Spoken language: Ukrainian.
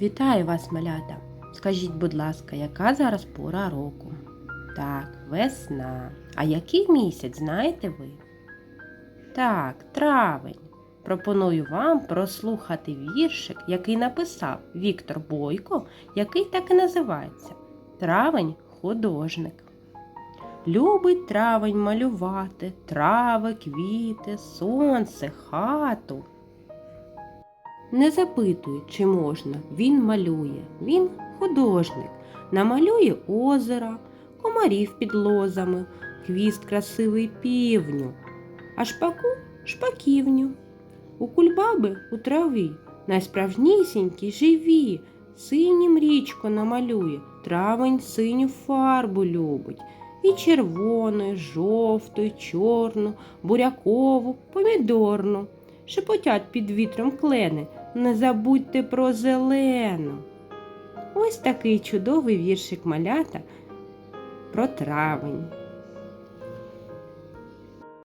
Вітаю вас, малята! Скажіть, будь ласка, яка зараз пора року? Так, весна. А який місяць, знаєте ви? Так, травень. Пропоную вам прослухати віршик, який написав Віктор Бойко, який так і називається Травень художник. Любить травень малювати, трави, квіти, сонце, хату. Не запитуй, чи можна, він малює, він художник, намалює озера, комарів під лозами, хвіст красивий півню, а шпаку шпаківню. У кульбаби у траві найсправжнісінькі живі, синім річко намалює, травень синю фарбу любить. І червону, жовту, чорну, бурякову, помідорну. Шепотять під вітром клени, не забудьте про зелену. Ось такий чудовий віршик малята про травень.